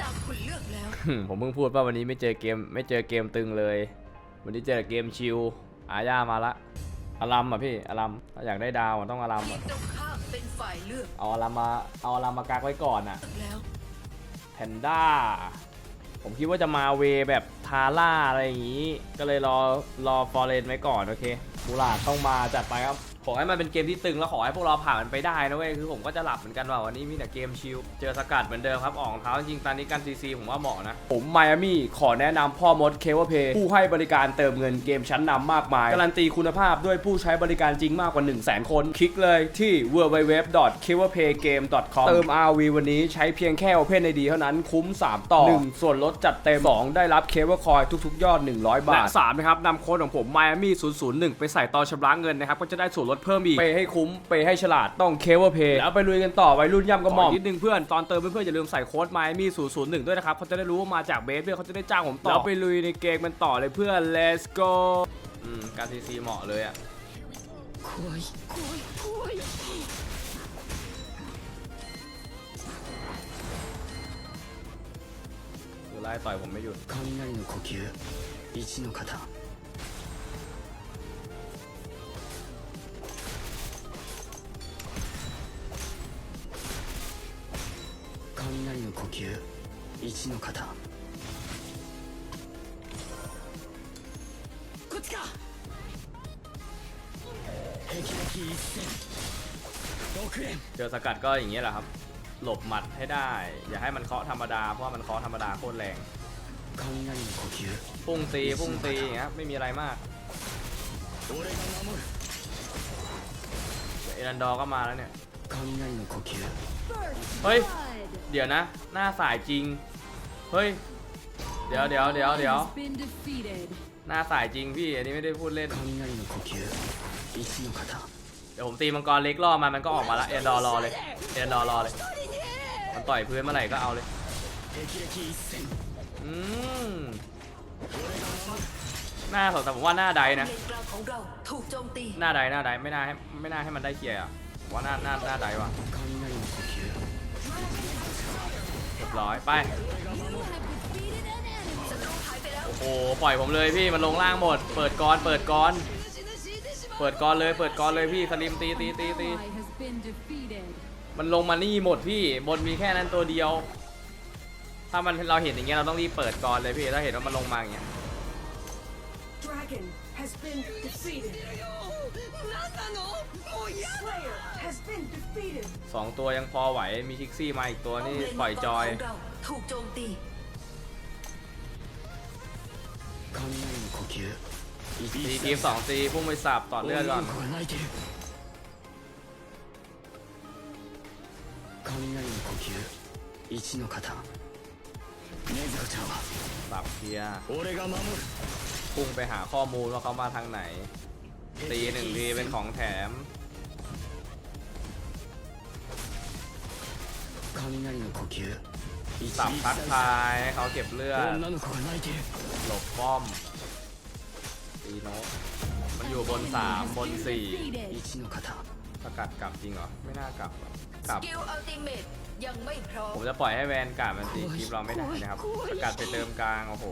ตามคุณเลือกแล้ว ผมเพิ่งพูดว่าวันนี้ไม่เจอเกมไม่เจอเกมตึงเลย วันนี้เจอเกมชิลอาญามาละอารัมอะพี่อารัมถ้าอยากได้ดาวมันต้องอารัมทีอะมตรงข้ามเป็นฝ่ายเลือกเอาอารัมมาเอาอารัมมากักไว้ก่อนอะแล้วแพนด้าผมคิดว่าจะมาเวแบบทาร่าอะไรอย่างนี้ ก็เลยรอรอฟอร์เรนไว้ก่อนโอเคมูลาดต้องมาจัดไปครับ ขอให้มันเป็นเกมที่ตึงแล้วขอให้พวกเราผ่านมันไปได้นะเว้ยคือผมก็จะหลับเหมือนกันว่าวันนี้มีแต่เกมชิลเจอสกัดเหมือนเดิมครับออกรองเท้าจริงๆตอนนี้การซีซีผมว่าเหมาะนะ ผมไมอามี่ขอแนะนำพ่อมดเคเวเพย์ผู้ให้บริการเติมเงินเกมชั้นนำมากมาย การันตีคุณภาพด้วยผู้ใช้บริการจริงมากกว่า 1 0 0 0 0แคน คลิกเลยที่ www.keverpaygame.com เติม RV วันนี้ใช้เพียงแค่ Open ID เท่านั้นคุ้ม 3 ต่อ 1 ส่วนลดจัดเต็ม 2 ได้รับเคเวอร์คอยทุกๆ ยอด 100 บาทและ3นะครับนำโค้ดของผม Miami 001 ไปใส่ตอนชำระเงินนะครับก็จะได้ส่วนลดดเพิ่มอีกไปให้คุ้มไปให้ฉลาดต้องเคเวอร์เพย์แล้วไปลุยกันต่อไวัรุ่นย่ำก็มองนิดนึงเพื่อนตอนเติมเพื่อนอย่าลืมใส่โค้ดไมมี่001 ด้วยนะครับเขาจะได้รู้ว่ามาจากเบสเพื่อนเขาจะได้จ้างผมต่อแล้วไปลุยในเกมมันต่อเลยเพื่อน let's go อืมการซีซีเหมาะเลยอะไล่ต่อยผมไม่หยุด 雷の呼吸一の型雷の呼吸一の型こっちか霹靂一戦6連 เจอสกัดก็อย่างเงี้ยแหละครับ หลบหมัดให้ได้ อย่าให้มันเคาะธรรมดา เพราะว่ามันเคาะธรรมดาโคตรแรง 雷の呼吸 พุ่งตีพุ่งตีอย่างเงี้ยไม่มีอะไรมาก 俺が守る เอรันดอร์ก็มาแล้วเนี่ย 雷の呼吸 เฮ้ย เดี๋ยวนะ หน้าสายจริง เฮ้ย เดี๋ยวเดี๋ยวเดี๋ยวเดี๋ยว หน้าสายจริงพี่ อันนี้ไม่ได้พูดเล่น เดี๋ยวผมตีมังกรเล็กล่อมามันก็ออกมาละ เอ็นดอรอเลย เอ็นดอรอเลย มันต่อยพื้นเมื่อไหร่ก็เอาเลย อืมหน้าสองแต่ผมว่าหน้าใดนะ หน้าใดหน้าใดไม่น่าให้ไม่น่าให้มันได้เคลียร์อะว่าหน้าหน้าหน้าใดว่ะ รียบร้อยไปศัตรูหายไปแล้วโอ้โหปล่อยผมเลยพี่มันลงล่างหมด เปิดกรเปิดกรเปิดกรเลย เปิดกรเลยพี่สลิมตีตีตีตี has been defeated. มันลงมานี่หมดพี่บนมีแค่นั้นตัวเดียว ถ้ามันเราเห็นอย่างเงี้ยเราต้องรีบเปิดกรเลยพี่ถ้าเห็นว่ามันลงมาอย่างเงี้ย สองตัวยังพอไหว มีชิกซี่มาอีกตัวนี่ปล่อยจอย ถูกโจมตีตีทีมสองตีพุ่งไปสับต่อเลือดก่อนสับเคียพุ่งไปหาข้อมูลว่าเขามาทางไหน ตีหนึ่งทีเป็นของแถม 雷の呼吸一 สับ 一 ทักทายให้เขาเก็บเลือด 女の子が泣いてる หลบป้อม ตีโนกมันอยู่บนสามบนสี่ 一の型 สกัดกลับจริงเหรอ ไม่น่ากลับหรอกกลับ สกิลอัลติเมตยังไม่พร้อม ผมจะปล่อยให้แวนการ์ดมันตีคลิปเราไม่ได้นะครับ สกัดไปเติมกลาง โอ้โห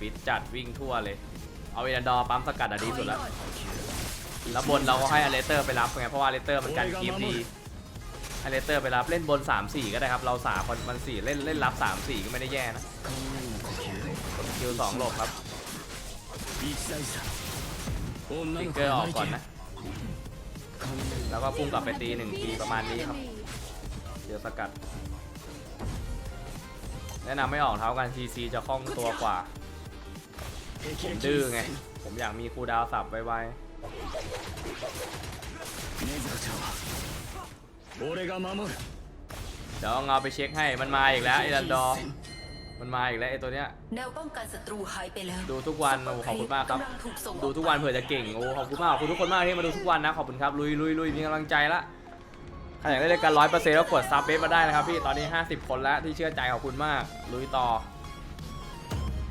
ปิดจัดวิ่งทั่วเลย เอาเอรันดอร์ปั๊มสกัดอะดีสุดแล้ว แล้วบนเราก็ให้อเลสเตอร์ไปรับไง เพราะว่าอเลสเตอร์มันกันคลิปดี ไอเลเตอร์ไปรับเล่นบน 3 4 ก็ได้ครับ เราสาคนมันสี่เล่นเล่นรับ 3 4 ก็ไม่ได้แย่นะคิวสองหลบครับติ๊เกอร์ออกก่อนนะ แล้วก็พุ่งกลับไปตีหนึ่งทีประมาณนี้ครับ เดี๋ยวสกัด แนะนำไม่ออกเท้ากันซีซีจะคล่องตัวกว่าผมดื้อไง ผมอยากมีคูดาวสับไวๆ เดี๋ยวเอาเงาไปเช็คให้มันมาอีกแล้วไอรันดอร์มันมาอีกแล้วไอตัวเนี้ย แนวป้องกันศัตรูหายไปแล้วดูทุกวันโอ้ขอบคุณมากครับกำลังถูกส่งดูทุกวันเผื่อจะเก่งโอ้ขอบคุณมากขอบคุณทุกคนมากที่มาดูทุกวันนะขอบคุณครับลุยลุยลุยมีกำลังใจละใครอยากได้รายการร้อยเปอร์เซ็นต์ก็กดซับเบสมาได้นะครับพี่ตอนนี้ 50 คนแล้วที่เชื่อใจขอบคุณมากลุยต่อ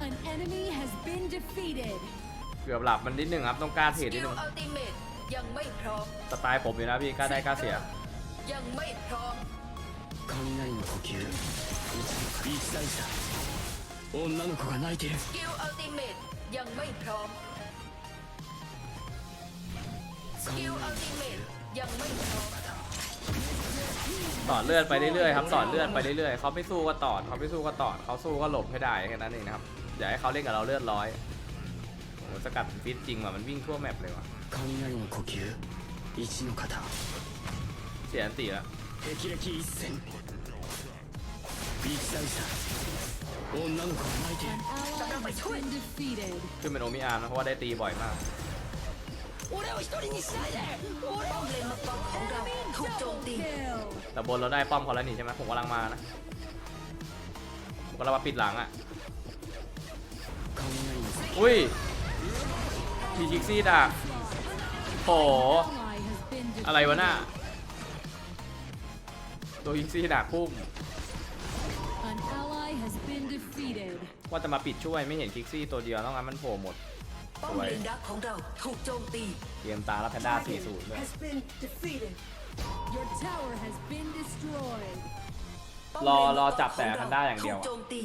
An enemy has been defeated. เกือบหลับมันนิดนึงครับต้องกล้าเทรสดนิกิดลนึงอัลติเมตยังไม่พร้อมสไตล์ผมอยู่นะพี่กล้าได้กล้าเสีย ยังไม่พร้อม 雷の呼吸一の型一 才さ女の子が泣いてる สกิลอัลติเมตยังไม่พร้อม สกิลอัลติเมตยังไม่พร้อม ต่อเลือดไปเรื่อยๆครับต่อเลือดไปเรื่อยๆเขาไม่สู้ก็ต่อเขาไม่สู้ก็ต่อเขาสู้ก็หลบให้ได้แค่นั้นเองนะครับอย่าให้เขาเล่นกับเราเลือดร้อยโอ้โหสกัดฟิตจริงว่ะมันวิ่งทั่วแมปเลยว่ะ 雷の呼吸一の型 เสียอันติแล้ว 霹靂一閃一才さ女の子が泣いてる Ally has been defeated. ขึ้นเป็นโอมิอาร์นะเพราะว่าได้ตีบ่อยมาก ป้อมเลนมังกรของเราถูกโจมตี Kill. แต่บนเราได้ป้อมเขาแล้วนี่ใช่ไหมผมกำลังมานะผมกำลังมาปิดหลังอ่ะ 雷の อุ้ยทีชิกซี่ดักโห Ally has been อะไร defeated. วะน่ะ ตัวชิกซี่ดักพุ่ม An ally has been defeated. ว่าจะมาปิดช่วยไม่เห็นคิกซี่ตัวเดียวต้องงั้นมันโผล่หมด ป้อมเลนดักของเราถูกโจมตี เกมตาแล้วแพนด้า Dragon 40 เลย has been defeated. Your tower has been destroyed. ป้อมรอเลนรอมังกจับแต่ขแพนด้าอย่างเดียว ถูกอะโจมตี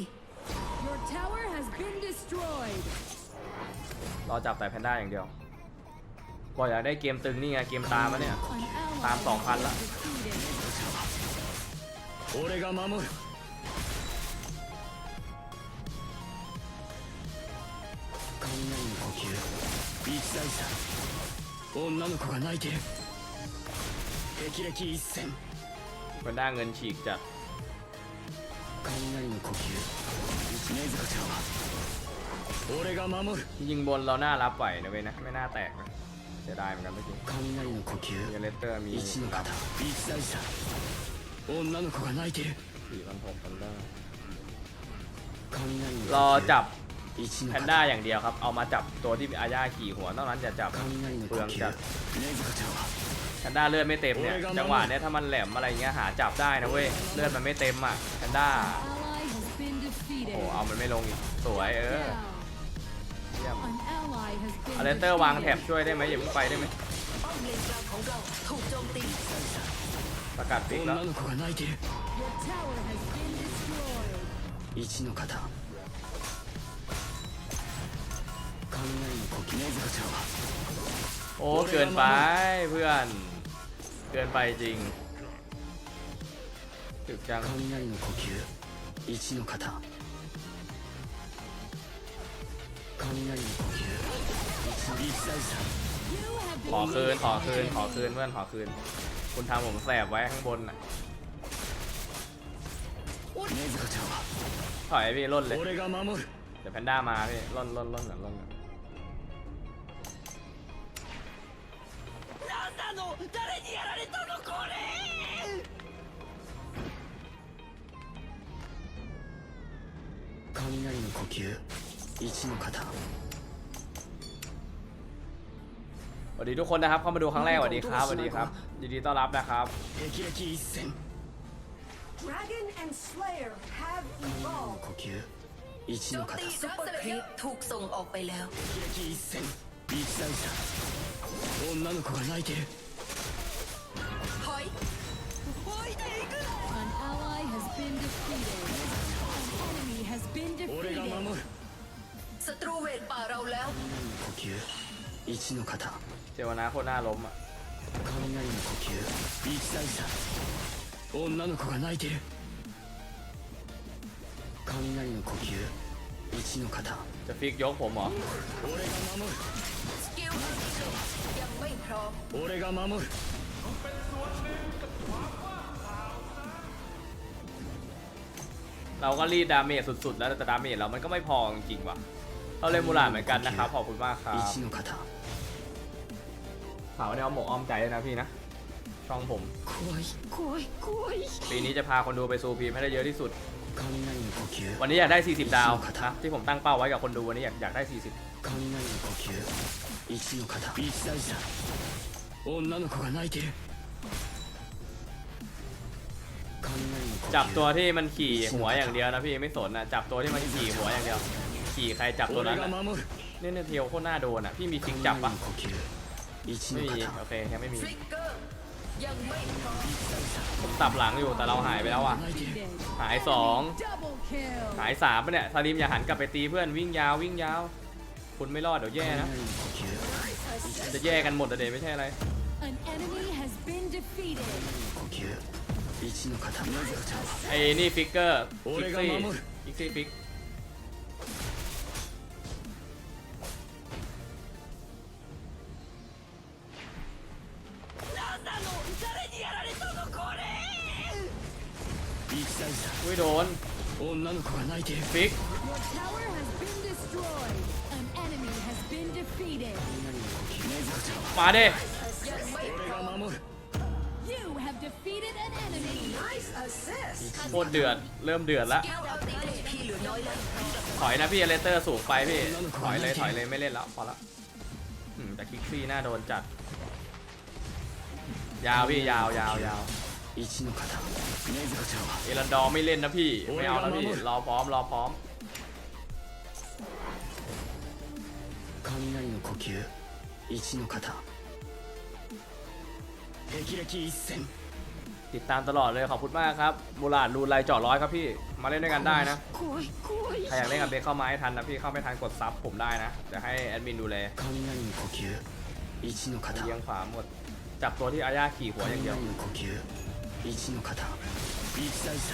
Your tower has been destroyed. รอจับแต่แพนด้าอย่างเดียวบอกอยากได้เกมตึงนี่ไงเกมตามมาเนี่ย An ally ตามสองพัน has ละ been defeated. 俺が守る雷の呼吸一才さ女の子が泣いてる霹靂一閃 แพนด้าเงินฉีกจัด 雷の呼吸禰豆子ちゃんは俺が守る ยิงบนเราหน้ารับไหวนะเว้ยนะไม่น่าแตกนะเสียดายเหมือนกันเมื่อกี้ 雷の呼吸 มีเลสเตอร์มี 一の型一才さ 女の子が泣いてるสี่พันหกพันเดอร์ 雷の รอจับ 一の แพน 型 ด้าอย่างเดียวครับ เอามาจับตัวที่อาญาขี่หัวนอกนั้นจะจับ 雷の เปลื 呼 อง 吸 จัด 禰豆子ちゃんは แพนด้าเลือดไม่เต็มเนี่ย จังหวะเนี้ยถ้ามันแหลมอะไรเงี้ยหาจับได้นะเว้ย เลือดมันไม่เต็มอ่ะแพนด้า Ally has been โอ้ defeated. เอามันไม่ลงอีก สวยเออ Down. เยี่ยม An ally has been อเลสเตอร์วางแถบ defeated. ช่วยได้ไหมอย่าเพิ่งไปได้ไหม ป้อมเลนกลางของเราถูกโจมตี ประกาศปิกแล้ว 女の子が泣いてる Your tower has been destroyed. 一の型雷の呼吸禰豆子ちゃんは โอ้ เกินไปเพื่อน เกินไปจริงถึกจัง 雷の呼吸一の型雷の呼吸一一才さ You have ขอ been คืน ขอคืน ขอคืนเพื่อนขอคืน คุณทำผมแสบไว้ข้างบนน่ะถอยพี่ล่นเลยเดี๋ยวแพนด้ามาพี่ล่นล่นล่นหน่อยล่นหน่อย雷の呼吸一の型สวัสดีทุกคนนะครับเข้ามาดูครั้งแรกสวัสดีครับสวัสดีครับ ยินดีต้อนรับนะครับ 霹靂一閃 Dragon and Slayer have 雷の evolved. 呼吸一 โจ の ม 型 ตีซุปเปอร์ครีปถูกส่งออกไปแล้ว 霹靂一閃一才さ女の子が泣いてる ถอย An ally has been defeated. An enemy has been 俺が defeated. 守る ศัตรูเวทป่าเราแล้ว 呼吸一の型 เจวนาโคตรหน้าล้มอ่ะ 雷の呼吸一才さ女の子が泣いてる雷の呼吸一の型 จะฟิกยกผมเหรอ 俺が守 สกิลอัลติเมตยังไม่พร้อม る俺が守る เราก็รีดดาเมจสุดๆ แล้วแต่ดาเมจเรามันก็ไม่พอจริงๆว่ะเราเล่นมูลาดเหมือนกันนะครับ ขอบคุณมากครับ 一の型 เสาวเนี่ยเอาหมกออมใจเลยนะพี่นะ ช่องผม ปีนี้จะพาคนดูไปซูพีมให้ได้เยอะที่สุด วันนี้อยากได้ 40 ดาวนะที่ผมตั้งเป้าไว้กับคนดูวันนี้อยากอยากได้ 40 จับตัวที่มันขี่หัวอย่างเดียวนะพี่ไม่สนนะจับตัวที่มันขี่หัวอย่างเดียว ขี่ใครจับตัวนั้นนะเนี่ยเทียวโคตรน่าโดนอะพี่มีจริงจับปะ อีชิไม่มีโอเคยังไม่มี ผมตับหลังอยู่แต่เราหายไปแล้วอะ หายสองหายสามปะเนี่ยซาลิมอย่าหันกลับไปตีเพื่อนวิ่งยาววิ่งยาว คุณไม่รอดเดี๋ยวแย่นะ จะแย่กันหมดอะเดไม่ใช่อะไรไอ้นี่ฟิกเกอร์ฟิกซี่ฟิกซี่ฟิก โดนฟิก Your tower มาเด้ You โคตรเดือด เริ่มเดือดละถอยนะพี่เลเตอร์สูบไปพี่ ถอยเลยถอยเลยไม่เล่นแล้วพอละอืมแต่คิกซี่น่าโดนจัด ยาวพี่ยาวยาวยาว 一の型禰豆子ちゃんは เอรันดอร์ไม่เล่นนะพี่ ไม่เอานะพี่ รอพร้อมรอพร้อม 雷の呼吸一の型霹靂一閃 ติดตามตลอดเลยขอบคุณมากครับมูลาดรูนไลเจาะร้อยครับพี่ มาเล่นด้วยกันได้นะ 怖い怖い ใครอยากเล่นกับเบคเข้ามาให้ทันนะพี่เข้าไม่ทันกดซับผมได้นะจะให้แอดมินดูแล 雷の呼吸一の型 เลี้ยงขวาหมด จับตัวที่อาญาขี่หัวอย่างเดียว 雷の呼吸 一の型一大差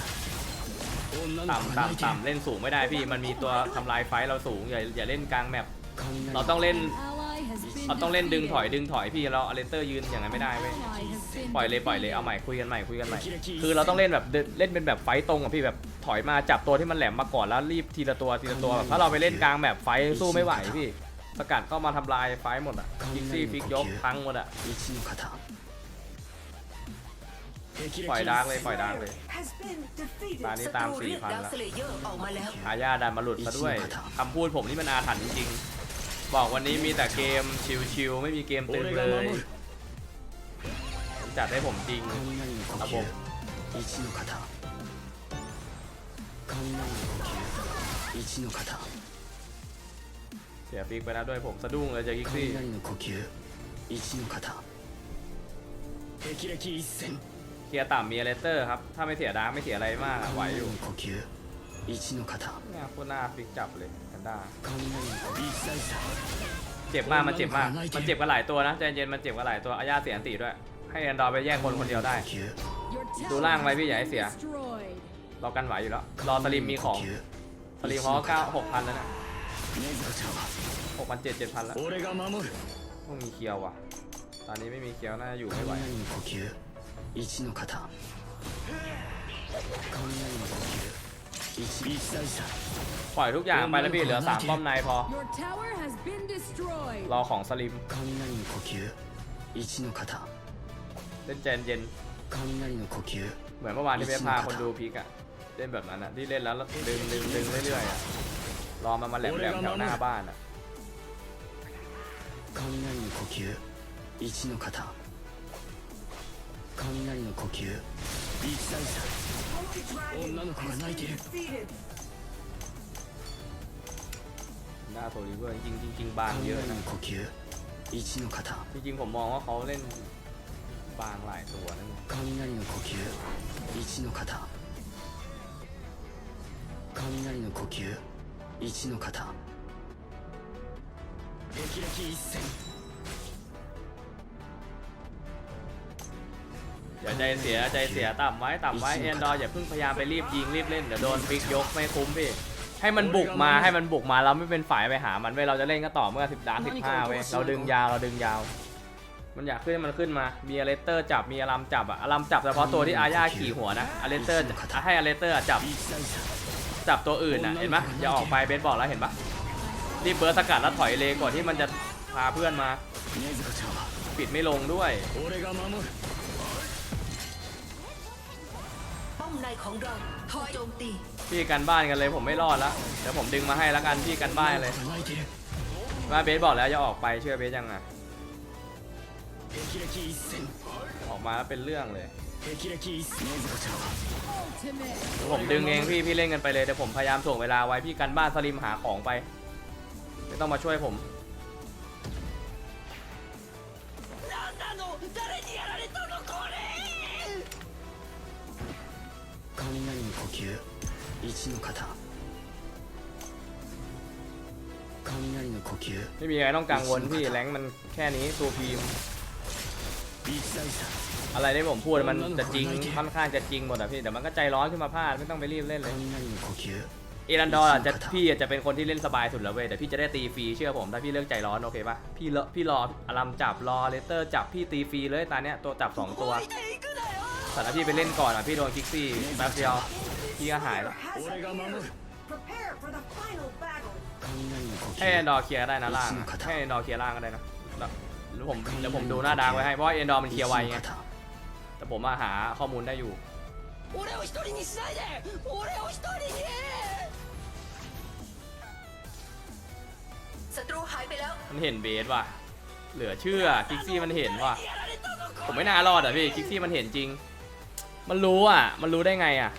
女の子 ต่ำ が泣いている ต่ำต่ำเล่นสูงไม่ได้พี่ มันมีตัวทำลายไฟท์เราสูง อย่าอย่าเล่นกลางแมป 雷 เราต้องเล่น Ally has been เราต้องเล่นดึงถอย defeated. ดึงถอยพี่เราเอาเลเตอร์ยืนอย่างนั้นไม่ได้เว้ย Ally has been ปล่อยเลยปล่อยเลยเอาใหม่ defeated. คุยกันใหม่คุยกันใหม่ คือเราต้องเล่นแบบเดินเล่นเป็นแบบไฟต์ตรงอะพี่แบบถอยมาจับตัวที่มันแหลมมาก่อนแล้วรีบทีละตัวทีละตัวแบบถ้าเราไปเล่นกลางแบบไฟต์สู้ไม่ไหวพี่ สกัดเข้ามาทำลายไฟต์หมดอะฟิกซี่ฟิกยกพังหมดอะ 一の型霹靂 ปล่อย 一 ดาร์กเลย 閃 ปล่อยดาร์กเลย Has been defeated. ตานี้ ศั ตาม ตรู สี่ เรียก พัน ดาว ละ สเลเยอร์ออกมาแล้ว อาญาดันมาหลุดซะด้วยคำพูดผมนี่มันอาถรรพ์จริงๆ บอกวันนี้มีแต่เกมชิลๆไม่มีเกมตึง 俺 เล が ย 守る จัดให้ผมจริง 雷の呼あ吸もう一の型雷の呼吸一の型 เสียฟิกไปแล้วด้วยผมสะดุ้งเลยเจอกิกซี่ 雷の呼吸一の型霹靂一閃 เคลียร์ต่ำมีเลเตอร์ครับ ถ้าไม่เสียดาร์กไม่เสียอะไรมากอะไหว 雷 อยู่ の呼吸一の型 เนี่ยโคตรหน้าฟิกจับเลยแพนด้า 雷の一大差 เจ็บมากมันเจ็บมาก มันเจ็บกันหลายตัวนะใจเย็นมันเจ็บกันหลายตัวอาญาเสียอันตีด้วย ให้แอนดรอยไปแยกคนคนเดียวได้ 呼吸 Your tower ดูล่างไว้พี่ has อย่าให้ been เสีย destroyed. รอกันไหวอยู่แล้ว รอสลิมมีของ สลิมเขาก็เก้าหกพันแล้วนะ 禰豆子ちゃんは หกพันเจ็ดเจ็ดพันแล้ว 俺が守る ต้องมีเคียวว่ะ ตอนนี้ไม่มีเคียวน่าจะอยู่ไม่ไหว 雷の呼吸 一の型雷の呼吸一一大差 ปล่อยทุกอย่างไปแล้วพี่เหลือสามป้อมในพอ Your tower has been destroyed. รอของสลิม 雷の呼吸一の型 เล่นใจเย็น 雷の呼吸 เหมือนเมื่อวานที่เบสพาคนดูพีกอะเล่นแบบนั้นอะที่เล่นแล้วแล้วดึงดึงดึงเรื่อยๆอะรอมันมาแหลมแหลมแถวหน้าบ้านอะ 雷の呼吸一の型 雷の呼吸一大差 Holy Dragon 女の子が has 泣いてい been る defeated. หน้าโซลิเวอร์จริงจริงๆบางเยอะ 雷 นะ の呼吸一の型 จริงๆผมมองว่าเขาเล่นบางหลายตัวนะ 雷の呼吸一の型雷の呼吸一の型霹靂一閃 อย่าใจเสียใจเสียต่ำไว้ต่ำไว้เอนดอร์อย่าเพิ่งพยายามไปรีบยิงรีบเล่นเดี๋ยวโดนฟิกยกไม่คุ้มพี่ให้มันบุกมาให้มันบุกมาเราไม่เป็นฝ่ายไปหามันเว้ยเราจะเล่นก็ต่อเมื่อสิบดาสิบห้าเว้ยเราดึงยาวเราดึงยาว มันอยากขึ้นมันขึ้นมามีอเลสเตอร์จับมีอารัมจับอะอารัมจับเฉพาะตัวที่อาญาขี่หัวนะอเลสเตอร์ให้อเลสเตอร์จับจับตัวอื่นนะเห็นปะอย่าออกไปเบสบอกแล้วเห็นปะรีบเบิร์สกัดแล้วถอยเลยก่อนที่มันจะพาเพื่อนมา ปิดไม่ลงด้วย้อมในของเราถูกโจมตีพี่กันบ้านกันเลยผมไม่รอดละเดี๋ยวผมดึงมาให้ละกันพี่กันบ้านเลยว่าเบสบอกแล้วจะออกไปเชื่อเบสยังอะออกมาแล้วเป็นเรื่องเลยผมดึงเองพี่พี่เล่นกันไปเลยแต่ผมพยายามส่งเวลาไว้พี่กันบ้านสลิมหาของไป ไม่ต้องมาช่วยผม 雷の呼吸一の型雷の呼吸 ไม่มีอะไรต้องกังวลพี่แรงค์มันแค่นี้ตัวพีม 一大差 อะไรที่ผมพูดมันจะจริงค่อนข้างจะจริงหมดอะพี่แต่มันก็ใจร้อนขึ้นมาพลาดไม่ต้องไปรีบเล่นเลย 雷の呼吸 เอรันดอร์อะจะพี่อะจะเป็นคนที่เล่นสบายสุดแล้วเว้ยแต่พี่จะได้ตีฟรีเชื่อผมถ้าพี่เลิกใจร้อนโอเคปะพี่เลพี่รออารมจับรอเลเตอร์จับพี่ตีฟรีเลยตาเนี้ยตัวจับสองตัว สารพี่ไปเล่นก่อนอะพี่โดนคิกซี่แป๊บเดียวพี่ก็หายแล้วให้เอ็นดอร์เคลียร์ได้นะล่างให้เอ็นดอร์เคลียร์ล่างก็ได้นะแล้วผมเดี๋ยวผมดูหน้าดางไว้ให้เพราะเอ็นดอร์มันเคลียร์ไวไงแต่ผมมาหาข้อมูลได้อยู่มันเห็นเบสว่ะ เหลือเชื่อคิกซี่มันเห็นว่ะ ผมไม่น่ารอดอะพี่คิกซี่มันเห็นจริง มันรู้อะ มันรู้ได้ไงอะ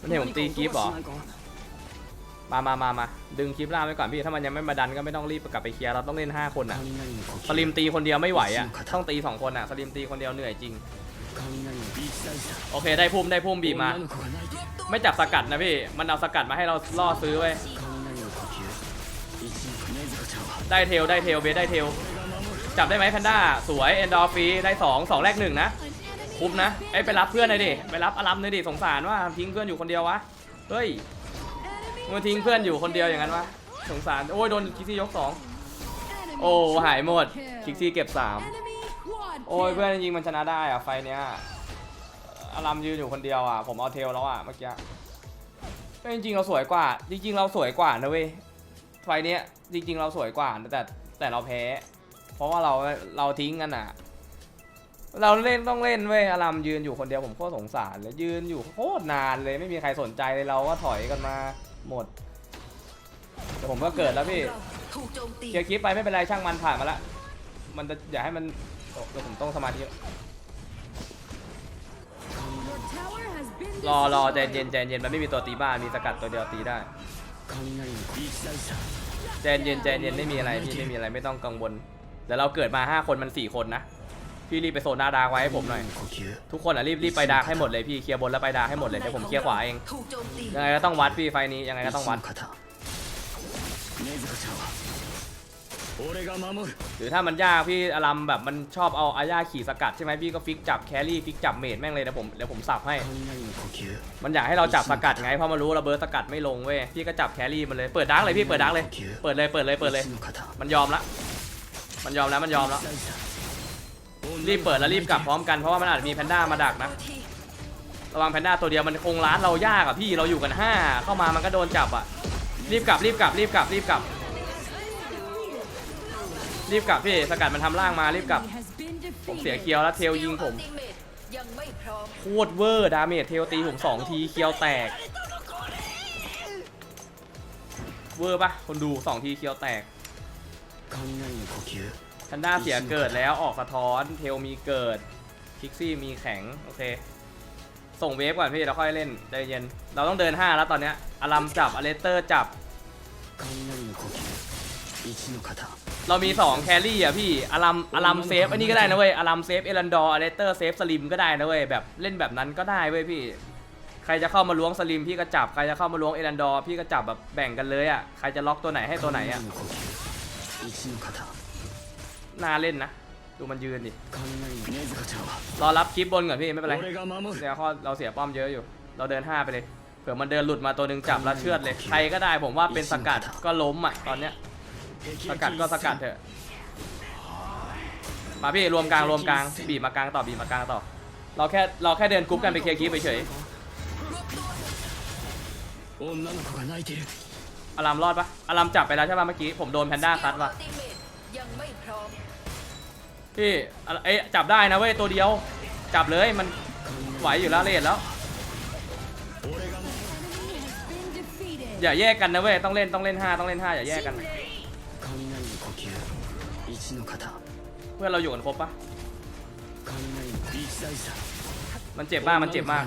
มันเห็นผมตีคลิปเหรอ มามามามาดึงคลิปล่าไว้ก่อนพี่ ถ้ามันยังไม่มาดันก็ไม่ต้องรีบกลับไปเคลียร์ เราต้องเล่น 5 คนอะ สลิมตีคนเดียวไม่ไหวอะ ต้องตี 2 คนอะ สลิมตีคนเดียวเหนื่อยจริง โอเคได้พุ่มได้พุ่มบีมา ไม่จับสกัดนะพี่ มันเอาสกัดมาให้เราล่อซื้อไว้ ได้เทลได้เทลเบสได้เทล จับได้ไหมแพนด้าสวยเอนดอร์ฟีได้สองสองแรกหนึ่งนะคุ้มนะ has เอ้ไปรับเพื่อนหน่อยดิไปรับอารัมหน่อยดิสงสารว่าทิ้งเพื่อนอยู่คนเดียววะเฮ้ยมันทิ้งเพื่อนอยู่คนเดียวอย่างนั้นวะสงสารโอ้ยโดนคิกซี่ยกสองโอ้หายหมดคิกซี่เก็บสามโอ้ยเพื่อนยิงมันชนะได้อะไฟเนี้ยอารัมยืนอยู่คนเดียวอะผมเอาเทลแล้วอะเมื่อกี้ก็จริงๆเราสวยกว่า จริงๆเราสวยกว่านะเว้ยไฟเนี้ยจริง ๆ เราสวยกว่าแต่แต่เราแพ้ เพราะว่าเราเราทิ้งกันอะ เราเล่นต้องเล่นเว้ยอารามยืนอยู่คนเดียวผมโคตรสงสารเลยยืนอยู่โคตรนานเลยไม่มีใครสนใจเลยเราก็ถอยกันมาหมดแต่ผมก็เกิดแล้วพี่เคลียร์คลิปไปไม่เป็นไรช่างมันผ่านมาละมันจะอย่าให้มันเดี๋ยวผมต้องสมาธิรอรอใจเย็นใจเย็นมันไม่มีตัวตีบ้านมีสกัดตัวเดียวตีได้ใจเย็นใจเย็นไม่มีอะไรพี่ไม่มีอะไรไม่ต้องกังวล เดี๋ยวเราเกิดมา 5 คนมัน 4 คนนะ พี่รีบไปโซนหน้าดาร์กไว้ให้ผมหน่อย 雷の呼吸 ทุกคนอ่ะรีบรีบไปดาร์กให้หมดเลยพี่เคลียร์บนแล้วไปดาร์กให้หมดเลยเดี๋ยวผมเคลียร์ขวาเอง ถูกโจมตี ยังไงก็ต้องวัดพี่ไฟนี้ยังไงก็ต้องวัด 一の型禰豆子ちゃんは俺が守る หรือถ้ามันยากพี่อลัมแบบมันชอบเอาอาญาขี่สกัดใช่ไหมพี่ก็ฟิกจับแครี่ฟิกจับเมดแม่งเลยเดี๋ยวผมเดี๋ยวผมสับให้ 雷の呼吸 มันอยากให้เราจับสกัดไงเพราะมันรู้ระเบิดสกัดไม่ลงเว้ยพี่ก็จับแครี่มันเลยเปิดดาร์กเลยพี่เปิดดาร์กเลย เปิดเลยเปิดเลยเปิดเลย 一の型 มันยอมละ มันยอมแล้วมันยอมแล้ว รีบเปิดแล้วรีบกลับพร้อมกันเพราะว่ามันอาจมีแพนด้ามาดักนะ ระวังแพนด้าตัวเดียวมันคงร้านเรายากอะพี่เราอยู่กัน 5 เข้ามามันก็โดนจับอะ รีบกลับรีบกลับรีบกลับรีบกลับ รีบกลับพี่สกัดมันทำล่างมารีบกลับ ผมเสียเคียวแล้วเทลยิงผมโคตรเวอร์ดาเมจเทลตีผมสองทีเคียวแตก เวอร์ปะคนดูสองทีเคียวแตก แพนด้าเสียเกิดแล้วออกสะท้อนเทลมีเกิดพิกซี่มีแข็ง โอเค ส่งเวฟก่อนพี่แล้วค่อยเล่นใจเย็น เราต้องเดิน 5 แล้วตอนเนี้ยอารัมจับอเลสเตอร์จับ เรามี 2 แครี่อะพี่อารัมอารัมเซฟอันนี้ก็ได้นะเว้ยอารัมเซฟเอรันดอร์อเลสเตอร์เซฟสลิมก็ได้นะเว้ยแบบเล่นแบบนั้นก็ได้เว้ยพี่ ใครจะเข้ามาล้วงสลิมพี่ก็จับ ใครจะเข้ามาล้วงเอรันดอร์พี่ก็จับแบบแบ่งกันเลยอะใครจะล็อกตัวไหนให้ตัวไหนอะ น่าเล่นนะ ดูมันยืนดิ รอรับคลิปบนก่อนพี่ไม่เป็นไรเสียข้อเราเสียป้อมเยอะอยู่ เราเดินห้าไปเลย เผื่อมันเดินหลุดมาตัวหนึ่งจับแล้วเชือดเลย ใครก็ได้ผมว่าเป็นสกัดก็ล้มอะตอนเนี้ย สกัดก็สกัดเถอะ มาพี่รวมกลางรวมกลาง บีบมากลางต่อบีบมากลางต่อ เราแค่เราแค่เดินกรุ๊ปกันไปเคลียร์คลิปไปเฉย อารามรอดปะอารามจับไปแล้วใช่ปะเมื่อกี้ผมโดนแพนด้าคัดวะพี่เอ้จับได้นะเว้ยตัวเดียว จับเลยมันไหวอยู่แล้วเลดแล้ว อย่าแยกกันนะเว้ยต้องเล่นต้องเล่นห้าต้องเล่นห้าอย่าแยกกันเพื่อเราอยู่กันครบปะมันเจ็บมากมันเจ็บมาก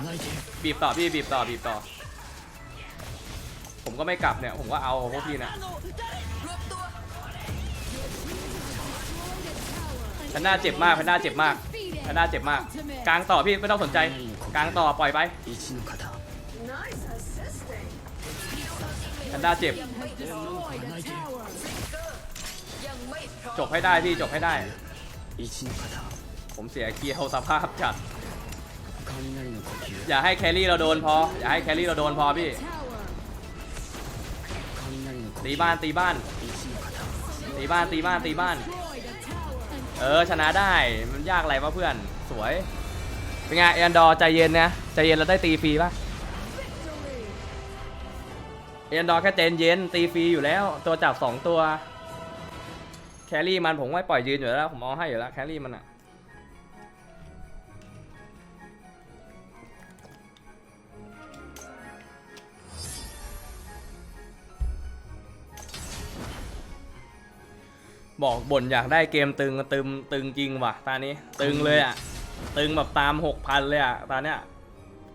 บีบต่อพี่บีบต่อบีบต่อ ผมก็ไม่กลับเนี่ย ผมก็เอาพวกพี่นะแพนด้าเจ็บมากแพนด้าเจ็บมากแพนด้าเจ็บมาก กลางต่อพี่ไม่ต้องสนใจ กลางต่อปล่อยไปแพนด้าเจ็บ จบให้ได้พี่จบให้ได้ ผมเสียเกียร์สภาพจัด อย่าให้แครี่เราโดนพอ อย่าให้แครี่เราโดนพอพี่ ตีบ้านตีบ้าน ตีบ้านตีบ้านตีบ้าน เออชนะได้มันยากอะไรวะเพื่อนสวยเป็นไงแอนดอร์ใจเย็นนะใจเย็นเราได้ตีฟรีปะเอนดอร์แค่เจนเย็นตีฟรีอยู่แล้ว ตัวจับสองตัว แครี่มันผมไม่ปล่อยยืนอยู่แล้ว ผมเอาให้อยู่แล้ว แครี่มันอะ บอกบ่นอยากได้เกมตึงตึมตึงจริงว่ะตานี้ ตึงเลยอะตึงแบบตามหกพันเลยอะตาเนี้ย